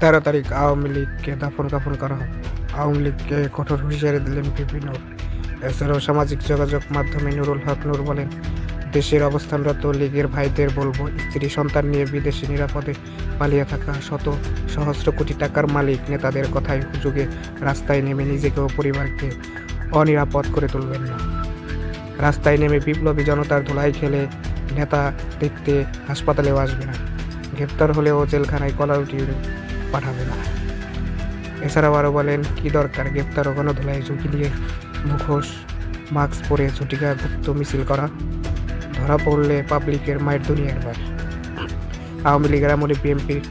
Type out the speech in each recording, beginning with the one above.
তেরো তারিখ আওয়ামী লীগকে দাফন কাফন করা হবে আওয়ামী লীগকে কঠোর হুঁশিয়ারি দিলেন পিপি নূর। এছাড়াও সামাজিক যোগাযোগ মাধ্যমে নুরুল হক নূর বলেন, দেশের অবস্থানরত লীগের ভাইদের বলব, স্ত্রী, সন্তান নিয়ে বিদেশে নিরাপদে পালিয়ে থাকা শত সহস্র কোটি টাকার মালিক নেতাদের কথায় হুজুগে রাস্তায় নেমে নিজেকে ও পরিবারকে অনিরাপদ করে তুলবেন না। রাস্তায় নেমে বিপ্লবী জনতার ধুলাই খেলে নেতা দেখতে হাসপাতালেও আসবে না। গ্রেপ্তার হলেও জেলখানায় কলার পাঠাবে না। এছাড়াও আরও বলেন, কি দরকার গ্রেপ্তার ও গণধুলায় ঝুঁকি দিয়ে মুখোশ, মাস্ক পরে ছুটিকা গুপ্ত মিছিল করা? ধরা পড়লে পাবলিকের মায়ের দুনিয়ার বার আওয়ামী লীগের আমলে বিএনপির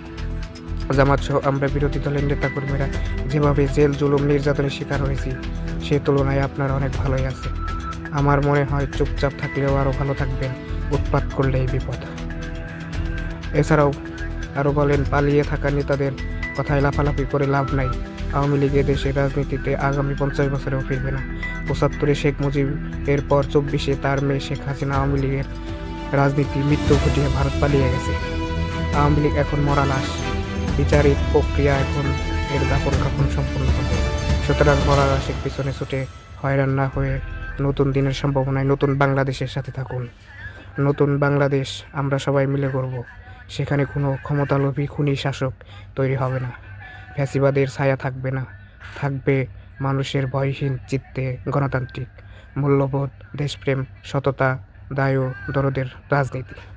জামাত সহ আমরা বিরোধী দলের নেতাকর্মীরা যেভাবে জেল, জুলুম, নির্যাতনের শিকার হয়েছি, সে তুলনায় আপনার অনেক ভালোই আছে আমার মনে হয় চুপচাপ থাকলেও আরও ভালো থাকবেন, উৎপাত করলেই বিপদ। এছাড়াও আরও বলেন, পালিয়ে থাকা নেতাদের কথায় লাফালাফি করে লাভ নাই। আওয়ামী লীগ দেশের রাজনীতিতে আগামী পঞ্চাশ বছরেও ফিরবে না। পঁচাত্তরে শেখ মুজিব, এরপর চব্বিশে তার মেয়ে শেখ হাসিনা আওয়ামী লীগের রাজনীতি মৃত্যু ঘটিয়ে ভারত পালিয়ে গেছে। আওয়ামী লীগ এখন মরা লাশ। বিচারিক প্রক্রিয়া এখন এর দাপন কাপন সম্পূর্ণ হবে। সুতরাং মরা লাশের পিছনে ছুটে হয়রান না হয়ে নতুন দিনের সম্ভাবনায় নতুন বাংলাদেশের সাথে থাকুন। নতুন বাংলাদেশ আমরা সবাই মিলে করব সেখানে কোনো ক্ষমতালোভী খুনি শাসক তৈরি হবে না। ফ্যাসিবাদের ছায়া থাকবে না। থাকবে মানুষের ভয়হীন চিত্তে গণতান্ত্রিক, মূল্যবোধ, দেশপ্রেম, সততা, দায় ও দরদের রাজনীতি।